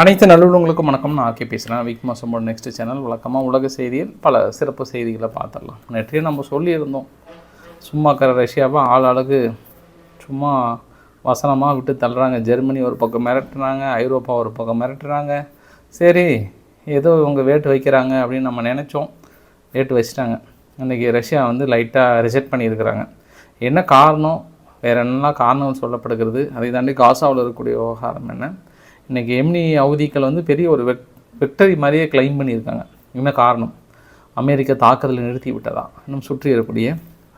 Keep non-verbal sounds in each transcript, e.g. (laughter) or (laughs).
அனைத்து நல்லுள்ளவங்களுக்கும் வணக்கம். நான் ஆர்கே பேசுகிறேன் வீக் மாதம் நெக்ஸ்ட் சேனல் வழக்கமாக உலக செய்தியில் பல சிறப்பு செய்திகளை பார்த்துடலாம். நேற்றையே நம்ம சொல்லியிருந்தோம். சும்மா இருக்கிற ரஷ்யாவை ஆள் அழகு சும்மா வசனமாக விட்டு தள்ளுறாங்க. ஜெர்மனி ஒரு பக்கம் மிரட்டுறாங்க ஐரோப்பா ஒரு பக்கம் மிரட்டுறாங்க. சரி ஏதோ இவங்க வேட்டு வைக்கிறாங்க அப்படின்னு நம்ம நினச்சோம். வேட்டு வச்சிட்டாங்க. இன்றைக்கி ரஷ்யா வந்து லைட்டாக ரிஜெக்ட் பண்ணியிருக்கிறாங்க. என்ன காரணம்? வேறு என்னெல்லாம் காரணம் சொல்லப்படுகிறது? அதை தாண்டி காசாவில் இருக்கக்கூடிய விவகாரம் என்ன? இன்றைக்கி எம்னி அவதிக்கள் வந்து பெரிய ஒரு வெக் வெக்டரி மாதிரியே கிளைம் பண்ணியிருக்காங்க. என்ன காரணம்? அமெரிக்க தாக்குதலை நிறுத்தி விட்டதா? இன்னும் சுற்றி இருக்கக்கூடிய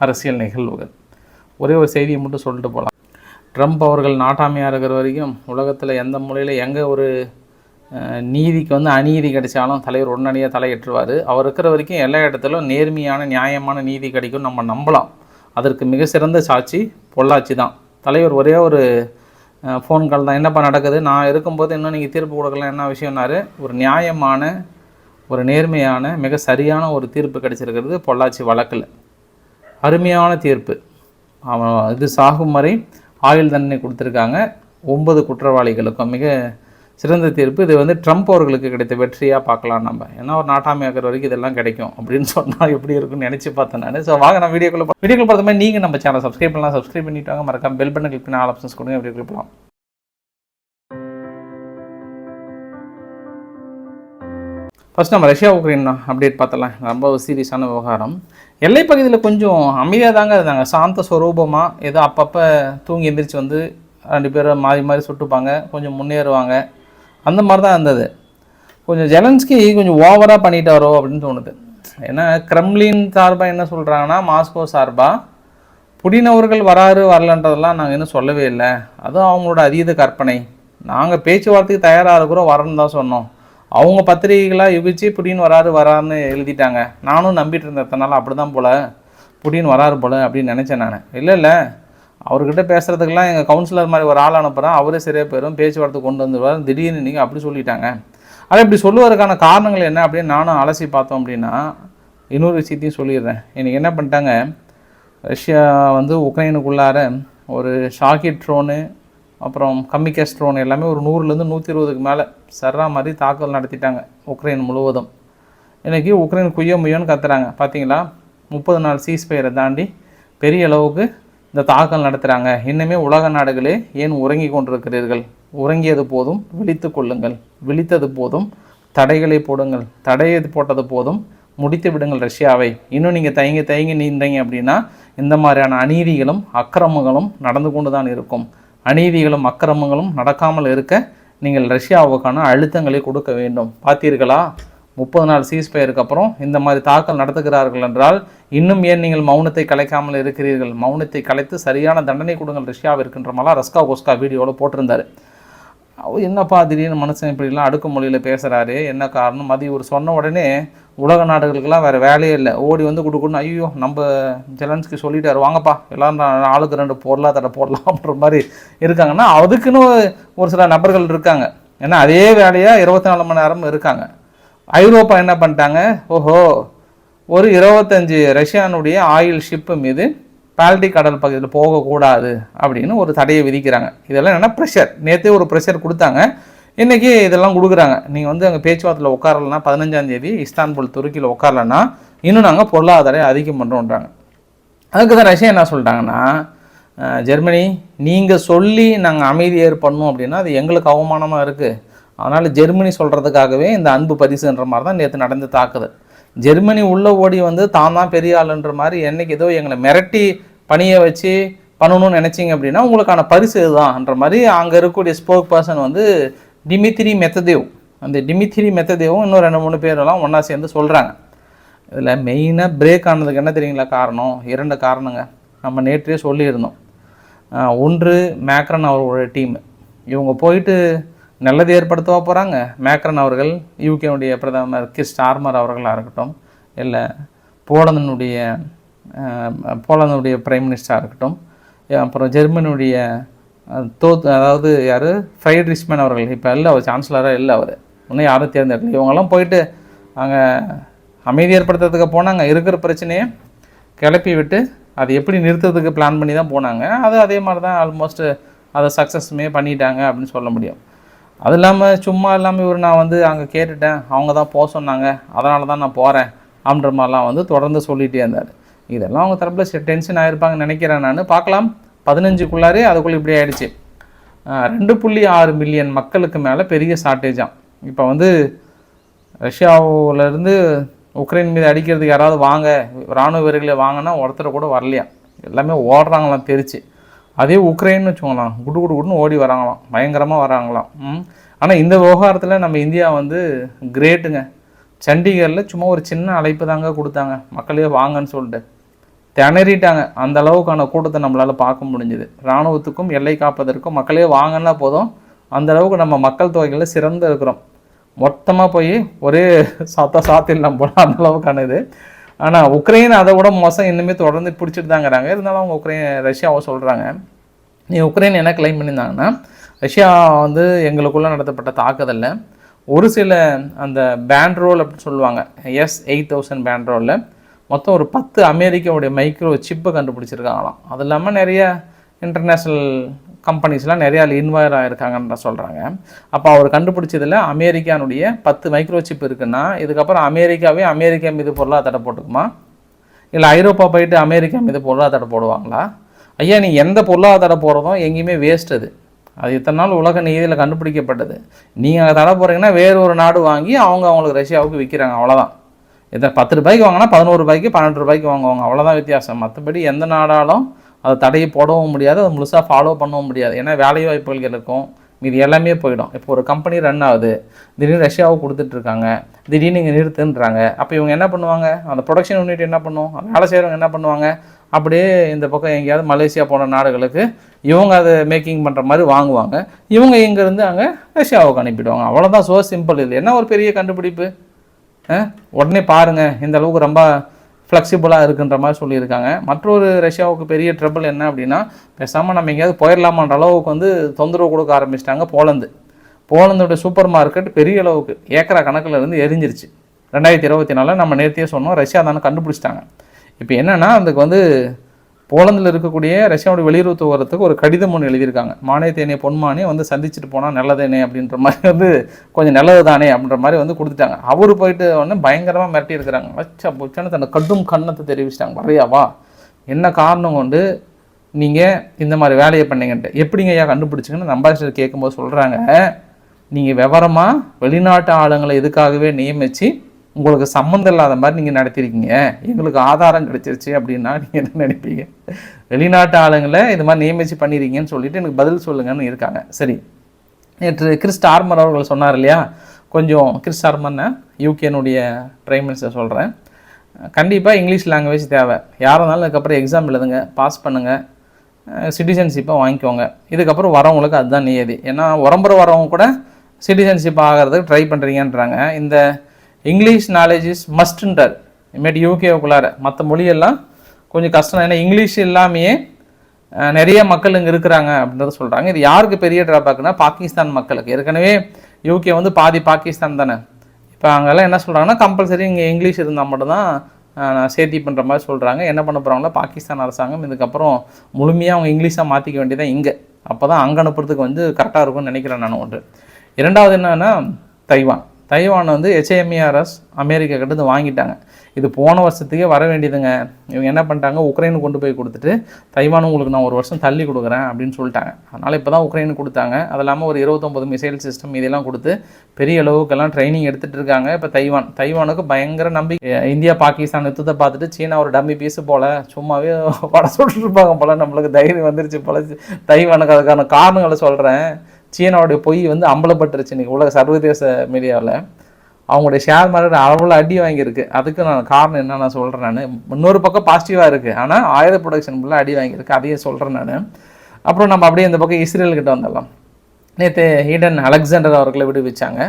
அரசியல் நிகழ்வுகள். ஒரே ஒரு செய்தியை மட்டும் சொல்லிட்டு போகலாம் ட்ரம்ப் அவர்கள் நாட்டாமையாக இருக்கிற வரைக்கும் உலகத்தில் எந்த மூலையில் எங்கே ஒரு நீதிக்கு வந்து அநீதி கிடைச்சாலும் தலைவர் உடனடியாக தலையேற்றுவார் அவர் இருக்கிற வரைக்கும் எல்லா இடத்துலையும் நேர்மையான நியாயமான நீதி கிடைக்கும் நம்ம நம்பலாம். அதற்கு மிக சிறந்த சாட்சி பொள்ளாச்சி தான். தலைவர் ஒரே ஒரு ஃபோன் கால் தான். என்னப்பா நடக்குது? நான் இருக்கும்போது இன்னும் நீங்கள் தீர்ப்பு கொடுக்கலாம் என்ன விஷயம்னாரு? ஒரு நியாயமான ஒரு நேர்மையான மிக சரியான ஒரு தீர்ப்பு கிடைச்சிருக்கிறது பொள்ளாச்சி வழக்கில். அருமையான தீர்ப்பு. அவன் இது சாகும் வரை ஆயுள் தண்டனை கொடுத்துருக்காங்க. ஒன்பது குற்றவாளிகளுக்கும் மிக சிறந்த தீர்ப்பு. இது வந்து ட்ரம்ப் அவர்களுக்கு கிடைத்த வெற்றியாக பார்க்கலாம் நம்ம. ஏன்னா ஒரு நாட்டாமை ஆக்கிற வரைக்கும் இதெல்லாம் கிடைக்கும் அப்படின்னு சொன்னால் எப்படி இருக்கும்னு நினச்சி பார்த்தேன் நான். ஸோ வாங்க நான் வீடியோக்குள்ள போ- வீடியோக்குள்ள பார்த்த மாதிரி நீங்கள் நம்ம சேனல் சப்ஸ்கிரைப் பண்ணலாம். சப்ஸ்கிரைப் பண்ணிட்டு வாங்க. மறக்காம பெல் பட்டன் கிளிக் பண்ணி ஆல் ஆப்ஷன்ஸ் கொடுங்க. வீடியோக்குள்ள போகலாம் ஃபர்ஸ்ட் நம்ம ரஷ்யா உக்ரைன் அப்டேட் பார்த்தலாம் ரொம்ப சீரியஸான விவகாரம். எல்லை பகுதியில் கொஞ்சம் அமைதியாக தாங்க இருந்தாங்க. சாந்த ஸ்வரூபமாக ஏதோ அப்பப்போ தூங்கி எந்திரிச்சு வந்து ரெண்டு பேரும் மாறி மாறி சுட்டுப்பாங்க. கொஞ்சம் முன்னேறுவாங்க. அந்த மாதிரி தான் இருந்தது. கொஞ்சம் ஜெலன்ஸ்கி கொஞ்சம் ஓவராக பண்ணிட்டாரோ அப்படின்னு தோணுது. ஏன்னா கிரெம்லின் சார்பாக என்ன சொல்கிறாங்கன்னா மாஸ்கோ சார்பாக புடினவர்கள் வராரு வரலன்றதெல்லாம் நாங்கள் இன்னும் சொல்லவே இல்லை. அதுவும் அவங்களோட அதீத கற்பனை. நாங்கள் பேச்சுவார்த்தைக்கு தயாராக இருக்கிறோம் வரேன்னு தான் சொன்னோம். அவங்க பத்திரிகைகளாக யுகிச்சு புடின் வராரு வராருன்னு எழுதிட்டாங்க. நானும் நம்பிட்டு இருந்தேன் இத்தனை அப்படி தான் போல். புடின் வராரு போல் அப்படின்னு நினச்சேன் நான். இல்லை இல்லை. அவர்கிட்ட பேசுகிறதுக்கெல்லாம் எங்கள் கவுன்சிலர் மாதிரி ஒரு ஆள் அனுப்புகிறேன் அவரே சரியாக போயிடும் பேச்சுவார்த்தை கொண்டு வந்துடுவார் திடீர்னு நீங்கள் அப்படி சொல்லிட்டாங்க. ஆனால் இப்படி சொல்லுவதற்கான காரணங்கள் என்ன அப்படின்னு நானும் அலசி பார்த்தோம் அப்படின்னா இன்னொரு விஷயத்தையும் சொல்லிடுறேன். இன்றைக்கி என்ன பண்ணிட்டாங்க? ரஷ்யா வந்து உக்ரைனுக்குள்ளார ஒரு ஷாக்கெட் ட்ரோனு அப்புறம் கம்மிகேஸ் ட்ரோன் எல்லாமே ஒரு நூறுலேருந்து நூற்றி இருபதுக்கு மேலே சர்றா மாதிரி தாக்குதல் நடத்திட்டாங்க உக்ரைன் முழுவதும். இன்றைக்கி உக்ரைன் குய்ய முயன்னு கத்துறாங்க. பார்த்தீங்களா முப்பது நாள் சீஸ்பயரை தாண்டி பெரிய அளவுக்கு இந்த தாக்கல் நடத்துகிறாங்க இன்னுமே உலக நாடுகளே ஏன் உறங்கி கொண்டிருக்கிறீர்கள்? உறங்கியது போதும் விழித்து கொள்ளுங்கள். விழித்தது போதும் தடைகளை போடுங்கள். தடையை போட்டது போதும் முடித்து விடுங்கள் ரஷ்யாவை. இன்னும் நீங்கள் தயங்கி தயங்கி நீந்தீங்க அப்படின்னா இந்த மாதிரியான அநீதிகளும் அக்கிரமங்களும் நடந்து கொண்டு தான் இருக்கும். அநீதிகளும் அக்கிரமங்களும் நடக்காமல் இருக்க நீங்கள் ரஷ்யாவுக்கான அழுத்தங்களை கொடுக்க வேண்டும். பார்த்தீர்களா? முப்பது நாள் சீஸ்பயருக்கு அப்புறம் இந்த மாதிரி தாக்கல் நடத்துகிறார்கள் என்றால் இன்னும் ஏன் நீங்கள் மௌனத்தை கலைக்காமல் இருக்கிறீர்கள்? மௌனத்தை கலைத்து சரியான தண்டனை கொடுங்கள். ரஷ்யாவிற்குன்ற மாதிரிலாம் ரஸ்கா கோஸ்கா வீடியோவில் போட்டிருந்தாரு. என்னப்பா திடீர்னு மனுஷன் இப்படிலாம் அடுக்கு மொழியில் பேசுகிறாரு என்ன காரணம்? அது இவர் சொன்ன உடனே உலக நாடுகளுக்கெல்லாம் வேறு வேலையே இல்லை. ஓடி வந்து கொடுக்கணும் ஐயோ நம்ம ஜெலன்ஸ்கி சொல்லிட்டாரு. வாங்கப்பா எல்லாரும் ஆளுக்கு ரெண்டு பொருளாதார போடலாம் அப்படின்ற மாதிரி இருக்காங்கன்னா அதுக்குன்னு ஒரு சில நபர்கள் இருக்காங்க. ஏன்னா அதே வேலையாக இருபத்தி நாலு மணி நேரம் இருக்காங்க. ஐரோப்பா என்ன பண்ணிட்டாங்க? ஓஹோ ஒரு இருபத்தஞ்சு ரஷ்யானுடைய ஆயில் ஷிப்பு மீது பால்டிக் கடல் பகுதியில் போகக்கூடாது அப்படின்னு ஒரு தடையை விதிக்கிறாங்க. இதெல்லாம் என்னென்னா ப்ரெஷர் நேற்றே ஒரு ப்ரெஷர் கொடுத்தாங்க. இன்றைக்கி இதெல்லாம் கொடுக்குறாங்க. நீங்கள் வந்து அங்கே பேச்சுவார்த்தையில் உட்காரலன்னா பதினஞ்சாந்தேதி இஸ்தான்புல் துருக்கியில் உட்காரலன்னா இன்னும் நாங்கள் பொருளாதாரம் அதிகம் பண்ணுறோன்றாங்க அதுக்கு தான் ரஷ்யா என்ன சொல்லிட்டாங்கன்னா ஜெர்மனி நீங்கள் சொல்லி நாங்கள் அமைதி ஏற்படணும் அப்படின்னா அது எங்களுக்கு அவமானமாக இருக்குது அதனால் ஜெர்மனி சொல்கிறதுக்காகவே இந்த அன்பு பரிசுன்ற மாதிரி தான் நேற்று நடந்து தாக்குது. ஜெர்மனி உள்ளே ஓடி வந்து தான் தான் பெரிய ஆளுன்ற மாதிரி என்னைக்கு ஏதோ எங்களை மிரட்டி பணியை வச்சு பண்ணணும்னு நினச்சிங்க அப்படின்னா உங்களுக்கான பரிசு இதுதான்ன்ற மாதிரி அங்கே இருக்கக்கூடிய ஸ்போக் பர்சன் வந்து டிமித்ரி மெத்ததேவ். அந்த டிமித்ரி மெத்ததேவும் இன்னும் ரெண்டு மூணு பேரெல்லாம் ஒன்றா சேர்ந்து சொல்கிறாங்க இதில் மெயினாக பிரேக் ஆனதுக்கு என்ன தெரியுங்களா காரணம்? இரண்டு காரணங்க. நம்ம நேற்றே சொல்லியிருந்தோம். ஒன்று மேக்ரன் அவர்களோட டீம் இவங்க போயிட்டு நல்லது ஏற்படுத்தவா போகிறாங்க மேக்ரன் அவர்கள் யூகேனுடைய பிரதமர் கிஸ் ஸ்டார்மர் அவர்களாக இருக்கட்டும் இல்லை போலந்தினுடைய ஆஹ் பிரைம் மினிஸ்டராக இருக்கட்டும் அப்புறம் ஜெர்மனியுடைய தோத் அதாவது யார்? ஃப்ரைட் ரிச்மேன் அவர்கள். இப்போ இல்லை அவர் சான்சலராக இல்லை அவர். இன்னும் யாரும் தேர்ந்தெடுக்கல. இவங்கெல்லாம் போயிட்டு அங்கே அமைதி ஏற்படுத்துறதுக்கு போனாங்க. இருக்கிற பிரச்சனையை கிளப்பி விட்டு அது எப்படி நிறுத்துறதுக்கு பிளான் பண்ணி தான் போனாங்க. அது அதே மாதிரி தான் ஆல்மோஸ்ட் அதை சக்ஸஸ்மே பண்ணிட்டாங்க அப்படின்னு சொல்ல முடியும். அது இல்லாமல் சும்மா இல்லாமல் இவர் நான் வந்து அங்கே கேட்டுட்டேன். அவங்க தான் போக சொன்னாங்க. அதனால தான் நான் போகிறேன் அப்படின்ற மாதிரிலாம் வந்து தொடர்ந்து சொல்லிகிட்டே இருந்தார். இதெல்லாம் அவங்க தரப்பில் டென்ஷன் ஆகிருப்பாங்கன்னு நினைக்கிறேன் நான். பார்க்கலாம். பதினஞ்சுக்குள்ளாரே அதுக்குள்ளே இப்படி ஆயிடுச்சு. ரெண்டு புள்ளி ஆறு மில்லியன் மக்களுக்கு மேலே பெரிய ஷார்ட்டேஜாம் இப்போ வந்து ரஷ்யாவிலேருந்து உக்ரைன் மீது அடிக்கிறதுக்கு யாராவது வாங்க இராணுவ வீரர்களை வாங்கினா ஒருத்தர் கூட வரலையா? எல்லாமே ஓடுறாங்களாம் தெரிச்சு. அதே உக்ரைன்னு வச்சுக்கோங்களேன். குடு குடு குடுன்னு ஓடி வராங்களாம். பயங்கரமாக வராங்களாம். ம்? ஆனால் இந்த விவகாரத்தில் நம்ம இந்தியா வந்து கிரேட்டுங்க. சண்டிகரில் சும்மா ஒரு சின்ன அழைப்பு தாங்க கொடுத்தாங்க. மக்களே வாங்கன்னு சொல்லிட்டு. திணறிட்டாங்க. அந்த அளவுக்கான கூட்டத்தை நம்மளால் பார்க்க முடிஞ்சுது. இராணுவத்துக்கும் எல்லை காப்பதற்கும் மக்களே வாங்கன்னா போதும். அந்த அளவுக்கு நம்ம மக்கள் தொகைகளில் சிறந்து இருக்கிறோம். மொத்தமாக போய் ஒரே சாத்தா சாத்திடலாம் போல அந்த அளவுக்கான இது ஆனால் உக்ரைன் அதை விட மோசம் இன்னுமே தொடர்ந்து பிடிச்சிட்டு தாங்கிறாங்க இருந்தாலும் அவங்க உக்ரைன் ரஷ்யாவை சொல்கிறாங்க நீ உக்ரைன் என்ன கிளைம் பண்ணியிருந்தாங்கன்னா ரஷ்யா வந்து எங்களுக்குள்ளே நடத்தப்பட்ட தாக்குதலில். ஒரு சில அந்த பேண்ட் ரோல் அப்படின்னு சொல்லுவாங்க. எஸ் எயிட் தௌசண்ட் பேண்ட் ரோலில் மொத்தம் ஒரு பத்து அமெரிக்காவுடைய மைக்ரோ சிப்பை கண்டுபிடிச்சிருக்காங்களாம். அது இல்லாமல் நிறைய இன்டர்நேஷ்னல் கம்பெனிஸ்லாம் நிறையா இன்வாயர் ஆகிருக்காங்கன்ற சொல்கிறாங்க அப்போ அவர் கண்டுபிடிச்சதில் அமெரிக்கானுடைய பத்து மைக்ரோ சிப் இருக்குன்னா இதுக்கப்புறம் அமெரிக்காவே அமெரிக்கா மீது பொருளாதார போட்டுக்குமா? இல்லை ஐரோப்பா போயிட்டு அமெரிக்கா மீது பொருளாதார போடுவாங்களா? ஐயா நீ எந்த பொருளாதார போகிறதும் எங்கேயுமே வேஸ்ட் அது. அது இத்தனை நாள் உலக நீதியில் கண்டுபிடிக்கப்பட்டது. நீங்கள் அங்கே தடை போகிறீங்கன்னா வேறு ஒரு நாடு வாங்கி அவங்க அவங்களுக்கு ரஷ்யாவுக்கு விற்கிறாங்க அவ்வளோதான் இதை பத்து ரூபாய்க்கு வாங்கினா பதினோரு ரூபாய்க்கு பன்னெண்டு ரூபாய்க்கு வாங்குவாங்க அவ்வளோதான் வித்தியாசம். மற்றபடி எந்த நாடாலும் அதை தடையை போடவும் முடியாது அதை முழுசாக ஃபாலோ பண்ணவும் முடியாது. ஏன்னா வேலை வாய்ப்புகள் இருக்கும். மீது எல்லாமே போயிடும். இப்போ ஒரு கம்பெனி ரன் ஆகுது. திடீர்னு ரஷ்யாவை கொடுத்துட்ருக்காங்க திடீர்னு இங்கே நிறுத்துன்றாங்க. அப்போ இவங்க என்ன பண்ணுவாங்க? அந்த ப்ரொடக்ஷன் யூனிட் என்ன பண்ணும்? வேலை செய்கிறவங்க என்ன பண்ணுவாங்க? அப்படியே இந்த பக்கம் எங்கேயாவது மலேசியா போன நாடுகளுக்கு இவங்க அதை மேக்கிங் பண்ணுற மாதிரி வாங்குவாங்க. இவங்க இங்கேருந்து அங்கே ரஷ்யாவுக்கு அனுப்பிடுவாங்க. அவ்வளோதான் சோ சிம்பிள் இது. என்ன ஒரு பெரிய கண்டுபிடிப்பு? ஆ? உடனே பாருங்கள் இந்த அளவுக்கு ரொம்ப ஃப்ளெக்சிபிளாக இருக்குன்ற மாதிரி சொல்லியிருக்காங்க. மற்றொரு ரஷ்யாவுக்கு பெரிய ட்ரபிள் என்ன அப்படின்னா பேசாமல் நம்ம எங்கேயாவது போயிடலாமான்ற அளவுக்கு வந்து தொந்தரவு கொடுக்க ஆரம்பிச்சிட்டாங்க போலந்து. போலந்தோட சூப்பர் மார்க்கெட் பெரிய அளவுக்கு ஏக்கரா கணக்கில் இருந்து எரிஞ்சிருச்சு. ரெண்டாயிரத்தி இருபத்தி நாலில் நம்ம நேர்த்தியே சொன்னோம் ரஷ்யா தானே கண்டுபிடிச்சிட்டாங்க. இப்போ என்னென்னா அதுக்கு வந்து போலந்தில் இருக்கக்கூடிய ரஷ்யாவுடைய வெளியுறவு வரத்துக்கு ஒரு கடிதம் ஒன்று எழுதியிருக்காங்க. மானியத்தேனே பொன்மானே வந்து சந்திச்சுட்டு போனால் நல்லதேனே அப்படின்ற மாதிரி வந்து கொஞ்சம் நல்லது தானே அப்படின்ற மாதிரி வந்து கொடுத்துட்டாங்க. அவர் போயிட்டு வந்து பயங்கரமாக மிரட்டி இருக்கிறாங்க. வச்சா புச்சான்னு தன்னை கடும் கண்ணத்தை தெரிவிச்சிட்டாங்க. வரையாவா என்ன காரணம் கொண்டு நீங்கள் இந்த மாதிரி வேலையை பண்ணீங்கன்ட்டு. எப்படிங்க ஐயா கண்டுபிடிச்சிங்கன்னு அம்பாசிடர் கேட்கும்போது சொல்கிறாங்க நீங்கள் விவரமாக வெளிநாட்டு ஆளுங்களை இதுக்காகவே நியமித்து உங்களுக்கு சம்மந்தம் இல்லாத மாதிரி நீங்கள் நடத்திருக்கீங்க. எங்களுக்கு ஆதாரம் கிடைச்சிருச்சு அப்படின்னா நீங்கள் என்ன நினைப்பீங்க? வெளிநாட்டு ஆளுங்களை இது மாதிரி நியமிச்சு பண்ணிருக்கீங்கன்னு சொல்லிட்டு எனக்கு பதில் சொல்லுங்கன்னு இருக்காங்க. சரி. நேற்று கிறிஸ் ஆர்மர் அவர்கள் சொன்னார் இல்லையா? கொஞ்சம் கிறிஸ் ஆர்மர்னு யூகேனுடைய பிரைம் மினிஸ்டர் சொல்கிறேன் கண்டிப்பாக இங்கிலீஷ் லாங்குவேஜ் தேவை. யாராக இருந்தாலும் அதுக்கப்புறம் எக்ஸாம் எழுதுங்க பாஸ் பண்ணுங்கள் சிட்டிசன்ஷிப்பை வாங்கிக்கோங்க. இதுக்கப்புறம் வரவங்களுக்கு அதுதான் நியதி. ஏன்னா உரம்புற வரவங்க கூட சிட்டிசன்ஷிப் ஆகிறதுக்கு ட்ரை பண்ணுறீங்கன்றாங்க இந்த இங்கிலீஷ் நாலேஜ் இஸ் மஸ்ட்ன்றார் இனிமேட்டு யூகேவுக்குள்ளார மற்ற மொழியெல்லாம் கொஞ்சம் கஷ்டம். ஏன்னா இங்கிலீஷ் இல்லாமையே நிறைய மக்கள் இங்கே இருக்கிறாங்க அப்படின்றத சொல்கிறாங்க இது யாருக்கு பெரிய ட்ராபேக்னா பாகிஸ்தான் மக்களுக்கு. ஏற்கனவே யூகே வந்து பாதி பாகிஸ்தான் தானே. இப்போ அங்கெல்லாம் என்ன சொல்கிறாங்கன்னா கம்பல்சரி இங்கே இங்கிலீஷ் இருந்தால் மட்டும்தான் சேர்த்தி பண்ணுற மாதிரி சொல்கிறாங்க என்ன பண்ண போகிறாங்களோ பாகிஸ்தான் அரசாங்கம் இதுக்கப்புறம் முழுமையாக அவங்க இங்கிலீஷாக மாற்றிக்க வேண்டியதான் இங்கே. அப்போ தான் அங்கே அனுப்புறதுக்கு வந்து கரெக்டாக இருக்கும்னு நினைக்கிறேன் நான் ஒன்று. இரண்டாவது என்னன்னா தைவான் தைவான் வந்து ஹெச்ஏஎம்இஆர்எஸ் அமெரிக்கா கிட்ட வாங்கிட்டாங்க. இது போன வருஷத்துக்கே வர வேண்டியதுங்க. இவங்க என்ன பண்ணிட்டாங்க? உக்ரைனுக்கு கொண்டு போய் கொடுத்துட்டு தைவான் உங்களுக்கு நான் ஒரு வருஷம் தள்ளி கொடுக்குறேன் அப்படின்னு சொல்லிட்டாங்க. அதனால் இப்போ தான் உக்ரைனுக்கு கொடுத்தாங்க. அது இல்லாமல் ஒரு இருபத்தொம்பது மிசைல் சிஸ்டம் இதெல்லாம் கொடுத்து பெரிய அளவுக்கெல்லாம் ட்ரைனிங் எடுத்துகிட்டு இருக்காங்க. இப்போ தைவான் தைவானுக்கு பயங்கர நம்பிக்கை. இந்தியா பாகிஸ்தான் யுத்தத்தை பார்த்துட்டு சீனா ஒரு டம்மி பீஸ் போல் சும்மாவே வட சொல்லிட்டு இருப்பாங்க போல். நம்மளுக்கு தைரியம் வந்துருச்சு போல. தைவானுக்கு அதுக்கான காரணங்களை சொல்கிறேன் சீனாவுடைய பொய் வந்து அம்பலப்பட்டுருச்சு இன்னைக்கு உலக சர்வதேச மீடியாவில். அவங்களுடைய ஷேர் மார்க்கெட் அளவில் அடி வாங்கியிருக்கு. அதுக்கு நான் காரணம் என்ன நான் சொல்கிறேன் நான். இன்னொரு பக்கம் பாசிட்டிவாக இருக்குது ஆனால் ஆயுத ப்ரொடக்ஷன் ஃபுல்லாக அடி வாங்கியிருக்கு. அதையே சொல்கிறேன் நான். அப்புறம் நம்ம அப்படியே இந்த பக்கம் இஸ்ரேல்கிட்ட வந்துடலாம். நேற்று ஹீடன் அலெக்சாண்டர் அவர்களை விடுவிச்சாங்க.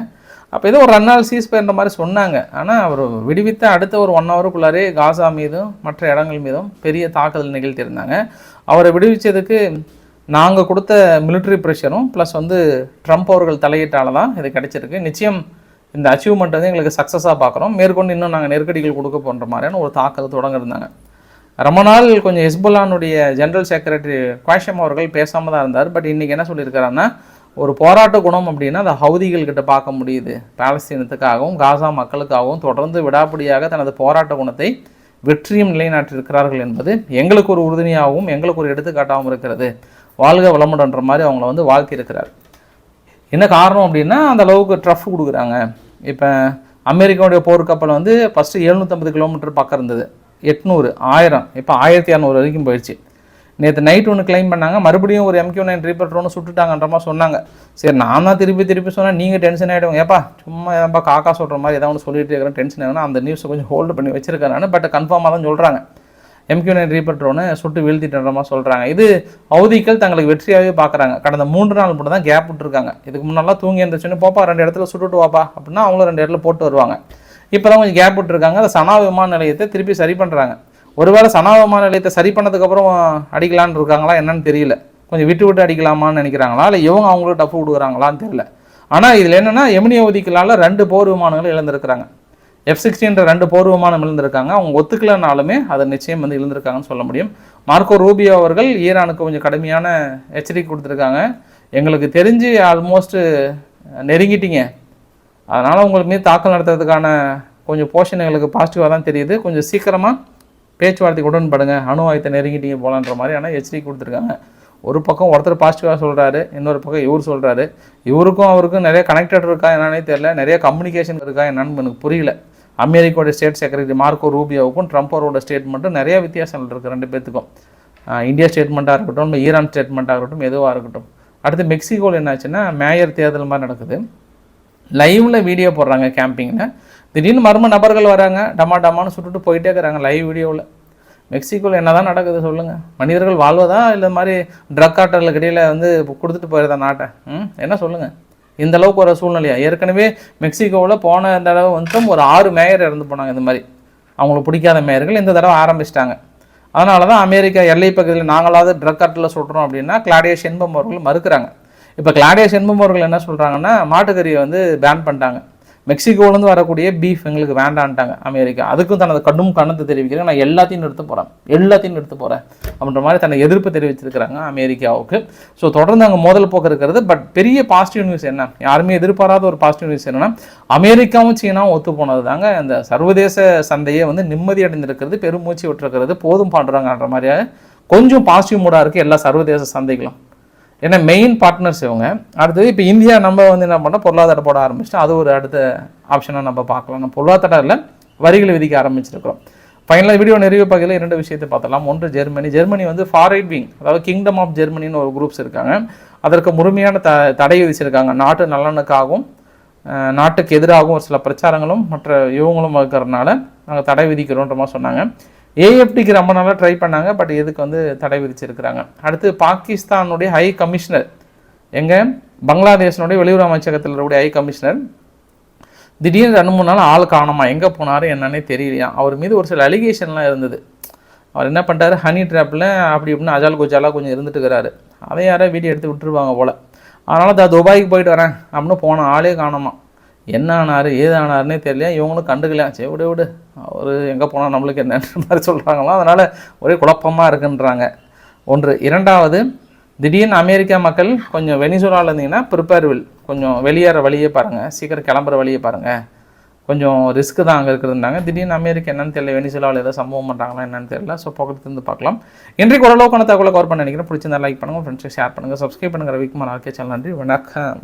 அப்போ ஏதோ ஒரு ரெண்டு நாள் சீஸ் மாதிரி சொன்னாங்க. ஆனால் அவர் விடுவித்த அடுத்த ஒரு ஒன் ஹவருக்குள்ளாரே காசா மீதும் மற்ற இடங்கள் மீதும் பெரிய தாக்குதல் நிகழ்த்தியிருந்தாங்க. அவரை விடுவித்ததுக்கு நாங்கள் கொடுத்த மிலிட்ரி ப்ரெஷரும் ப்ளஸ் வந்து ட்ரம்ப் அவர்கள் தலையீட்டால தான் இது கிடைச்சிருக்கு. நிச்சயம் இந்த அச்சீவ்மெண்ட் வந்து எங்களுக்கு சக்ஸஸாக பார்க்குறோம் மேற்கொண்டு இன்னும் நாங்கள் நெருக்கடிகள் கொடுக்க போன்ற மாதிரியான ஒரு தாக்கல் தொடங்கிருந்தாங்க ரொம்ப நாள் கொஞ்சம் ஹிஸ்புல்லானுடைய ஜென்ரல் செக்ரட்டரி குவாஷம் அவர்கள் பேசாமல் தான் இருந்தார். பட் இன்றைக்கி என்ன சொல்லியிருக்கிறாருன்னா ஒரு போராட்ட குணம் அப்படின்னா அந்த ஹவுதிகள்கிட்ட பார்க்க முடியுது. பாலஸ்தீனத்துக்காகவும் காசா மக்களுக்காகவும் தொடர்ந்து விடாப்பிடியாக தனது போராட்ட குணத்தை வெற்றியும் நிலைநாட்டியிருக்கிறார்கள் என்பது எங்களுக்கு ஒரு உறுதுணையாகவும் எங்களுக்கு ஒரு எடுத்துக்காட்டாகவும் இருக்கிறது. வாழ்க வளமுடன்ற மாதிரி அவங்கள வந்து வாழ்க்கை இருக்கிறார். என்ன காரணம் அப்படின்னா அந்த அளவுக்கு ட்ரஃப் கொடுக்குறாங்க. இப்போ அமெரிக்காவுடைய போர்க்கப்பல் வந்து ஃபஸ்ட்டு எழுநூற்றம்பது கிலோமீட்டர் பக்கம் இருந்தது. எட்நூறு ஆயிரம். இப்போ ஆயிரத்தி இரநூறு வரைக்கும் போயிடுச்சு. நேற்று நைட் ஒன்று கிளைம் பண்ணாங்க. மறுபடியும் ஒரு M Q nine reaper drone சுட்டுட்டாங்கன்ற மாதிரி சொன்னாங்க. சரி நான் தான் திருப்பி திருப்பி சொன்னேன். நீங்கள் டென்ஷன் ஆகிடுவோம் ஏப்பா சும்மா ஏதாப்பா காக்கா சொல்கிற மாதிரி ஏதாவது ஒன்று சொல்லிட்டு இருக்கிறேன். டென்ஷன் ஆகணும் அந்த நியூஸை கொஞ்சம் ஹோல்டு பண்ணி வச்சிருக்கேன் நான். பட் கன்ஃபார்மாக தான் சொல்கிறாங்க எம்கியூ நைன் ரீபர் ட்ரோனு சுட்டு வீழ்த்திட்டுறமா சொல்கிறாங்க இது அவதிக்கள் தங்களுக்கு வெற்றியாகவே பார்க்குறாங்க. கடந்த மூன்று நாள் மட்டும் தான் கேப் விட்டுருக்காங்க. இதுக்கு முன்னெல்லாம் தூங்கி இருந்துச்சுன்னு போப்பா ரெண்டு இடத்துல சுட்டுட்டு வாப்பா அப்படின்னா அவங்களும் ரெண்டு இடத்துல போட்டு வருவாங்க. இப்போ தான் கொஞ்சம் கேப் விட்டுருக்காங்க. அந்த சனா விமான நிலையத்தை திருப்பி சரி பண்ணுறாங்க ஒருவேளை சனா விமான நிலையத்தை சரி பண்ணதுக்கப்புறம் அடிக்கலான்னு இருக்காங்களா என்னன்னு தெரியல. கொஞ்சம் விட்டு விட்டு அடிக்கலாமான்னு நினைக்கிறாங்களா? இல்லை இவங்க அவங்களுக்கு டஃப் கொடுக்குறாங்களான்னு தெரியல. ஆனால் இதில் என்னென்னா எமினி அவதிக்களால் ரெண்டு போர் விமானங்கள் இழந்திருக்கிறாங்க. எஃப் சிக்ஸ்டின்ற ரெண்டு போர் விமானம் இழந்திருக்காங்க அவங்க ஒத்துக்கலனாலுமே அதை நிச்சயம் வந்து இழந்திருக்காங்கன்னு சொல்ல முடியும். மார்க்கோ ரூபியோ அவர்கள் ஈரானுக்கு கொஞ்சம் கடுமையான எச்சரிக்கை கொடுத்துருக்காங்க. எங்களுக்கு தெரிஞ்சு ஆல்மோஸ்ட் நெருங்கிட்டீங்க. அதனால் உங்களுக்கு மீது தாக்கல் நடத்துறதுக்கான கொஞ்சம் போர்ஷன் எங்களுக்கு பாசிட்டிவாக தான் தெரியுது. கொஞ்சம் சீக்கிரமாக பேச்சுவார்த்தைக்கு உடன்படுங்க. அணு ஆயத்தை நெருங்கிட்டீங்க போகலான்ற மாதிரியான எச்சரிக்கை கொடுத்துருக்காங்க. ஒரு பக்கம் ஒருத்தர் பாசிட்டிவாக சொல்கிறாரு இன்னொரு பக்கம் இவர் சொல்கிறாரு இவருக்கும் அவருக்கும் நிறைய கனெக்டட் இருக்கா என்னன்னே தெரியல. நிறைய கம்யூனிகேஷன் இருக்கா என்னன்னு எனக்கு புரியல. அமெரிக்காவோட ஸ்டேட் செக்ரட்டரி மார்க்கோ ரூபியோவுக்கும் ட்ரம்ப்போட ஸ்டேட்மெண்ட்டும் நிறைய வித்தியாசங்கள் இருக்குது ரெண்டு பேத்துக்கும். இந்தியா ஸ்டேட்மெண்ட்டாக இருக்கட்டும் ஈரான் ஸ்டேட்மெண்ட்டாக இருக்கட்டும் எதுவாக இருக்கட்டும். அடுத்து மெக்சிகோவில் என்னாச்சுன்னா மேயர் தேர்தல் மாதிரி நடக்குது. லைவில் வீடியோ போடுறாங்க கேம்பிங்கில் திடீர்னு மர்ம நபர்கள் வராங்க டமா டமான்னு சுட்டுட்டு போயிட்டே இருக்கிறாங்க லைவ் வீடியோவில் மெக்சிகோவில் என்ன தான் நடக்குது சொல்லுங்கள் மனிதர்கள் வாழ்வதா இல்லை மாதிரி ட்ரக் ஆட்டர்களுக்கு இடையில வந்து கொடுத்துட்டு போயிருந்தா நாட்டை? ம் என்ன சொல்லுங்கள் இந்த அளவுக்கு ஒரு சூழ்நிலையா? ஏற்கனவே மெக்சிகோவில் போன தடவை வந்துட்டும் ஒரு ஆறு மேயர் இறந்து போனாங்க இந்த மாதிரி. அவங்களுக்கு பிடிக்காத மேயர்கள் இந்த தடவை ஆரம்பிச்சிட்டாங்க. அதனால தான் அமெரிக்கா எல்லை பகுதியில் நாங்களாவது ட்ரக் கட்டில் சொல்கிறோம் அப்படின்னா கிளாடியா செண்பம் அவர்கள் மறுக்கிறாங்க. இப்போ கிளாடியா செண்பம் அவர்கள் என்ன சொல்கிறாங்கன்னா மாட்டுக்கறியை வந்து பேன் பண்ணிட்டாங்க. மெக்சிகோலேருந்து வரக்கூடிய பீஃப் எங்களுக்கு வேண்டான்ட்டாங்க அமெரிக்கா. அதுக்கும் தனது கடும் கணத்தை தெரிவிக்கிறேன். நான் எல்லாத்தையும் நிறுத்த போகிறேன் எல்லாத்தையும் நிறுத்த போகிறேன் அப்படின்ற மாதிரி தன்னை எதிர்ப்பு தெரிவிச்சிருக்கிறாங்க அமெரிக்காவுக்கு. ஸோ தொடர்ந்து அங்கே மோதல் போக்கு இருக்கிறது. பட் பெரிய பாசிட்டிவ் நியூஸ் என்ன? யாருமே எதிர்பாராத ஒரு பாசிட்டிவ் நியூஸ் என்னன்னா அமெரிக்காவும் சீனாவும் ஒத்து போனது தாங்க இந்த சர்வதேச சந்தையை வந்து நிம்மதி அடைந்திருக்கிறது பெருமூச்சு விட்டுருக்கிறது போதும் பண்ணுறாங்கன்ற மாதிரியாக கொஞ்சம் பாசிட்டிவ் மூடாக இருக்குது எல்லா சர்வதேச சந்தைகளும். ஏன்னா மெயின் பார்ட்னர்ஸ் இவங்க. அடுத்தது இப்போ இந்தியா நம்ம வந்து என்ன பண்ணோம்? பொருளாதார போட ஆரம்பிச்சிட்டோம் அது ஒரு அடுத்த ஆப்ஷனாக நம்ம பார்க்கலாம். நம்ம பொருளாதார இல்லை வரிகளை விதிக்க ஆரம்பிச்சிருக்கிறோம். ஃபைனலாக வீடியோ நிறைவு பகுதியில் இரண்டு விஷயத்தை பார்த்தலாம் ஒன்று ஜெர்மனி. ஜெர்மனி வந்து ஃபாரைட் விங் அதாவது கிங்டம் ஆஃப் ஜெர்மனின்னு ஒரு குரூப்ஸ் இருக்காங்க. அதற்கு முழுமையான த தடை விதிச்சிருக்காங்க. நாட்டு நலனுக்காகவும் நாட்டுக்கு எதிராகவும் ஒரு சில பிரச்சாரங்களும் மற்ற இவங்களும் இருக்கிறதுனால நாங்கள் தடை விதிக்கிறோன்ற மாதிரி சொன்னாங்க. ஏஎஃப்டிக்கு ரொம்ப நாளாக ட்ரை பண்ணாங்க பட் இதுக்கு வந்து தடை விதிச்சிருக்கிறாங்க. அடுத்து பாகிஸ்தானுடைய ஹை கமிஷனர் எங்கே? பங்களாதேஷனுடைய வெளியுறவு அமைச்சகத்தில் இருக்கக்கூடிய ஹை கமிஷனர் திடீர்னு ரெண்டு மூணு நாள் ஆள் காணோமா? எங்கே போனாரு என்னன்னே தெரியலையா? அவர் மீது ஒரு சில அலிகேஷன்லாம் இருந்தது. அவர் என்ன பண்ணிட்டாரு? ஹனி ட்ராப்பில் அப்படி இப்படின்னு அஜால் குஜாலாக கொஞ்சம் இருந்துட்டு இருக்கிறாரு. அதை யாரோ வீடியோ எடுத்து விட்டுருவாங்க போல். அதனால் தான் துபாய்க்கு போயிட்டு வரேன். அப்படின்னு போன ஆளே காணோமா? என்ன ஆனார் ஏது ஆனாருன்னே தெரியல இவங்களும் கண்டுக்கலையா? சரி விடு விடு. அவர் எங்கே போனால் நம்மளுக்கு என்னன்ற (laughs) மாதிரி சொல்கிறாங்களோ அதனால் ஒரே குழப்பமாக இருக்குன்றாங்க. ஒன்று. இரண்டாவது திடீர்னு அமெரிக்கா மக்கள் கொஞ்சம் வெனிசுலாவில் இருந்தீங்கன்னா ப்ரிப்பேர் வில் கொஞ்சம் வெளியேற வழியே பாருங்கள் சீக்கிரம் கிளம்புற வழியே பாருங்கள் கொஞ்சம் ரிஸ்க் தான் அங்கே இருக்கிறதுனாங்க திடீர்னு அமெரிக்கா என்னன்னு தெரியல வெனிசுலாவில் ஏதோ சம்பவம் பண்ணுறாங்களா என்னன்னு தெரியல. ஸோ பக்கத்துலேருந்து பார்க்கலாம். இன்றைக்கு ஓரளவுக்கான தகவலை கவர் பண்ண நினைக்கிறேன். பிடிச்சிருந்தா லைக் பண்ணுங்கள் ஃப்ரெண்ட்ஸுக்கு ஷேர் பண்ணுங்கள் சப்ஸ்கிரைப் பண்ணுங்கள் ரவிக்குமார் ஆர்கே சேனல் நன்றி வணக்கம்.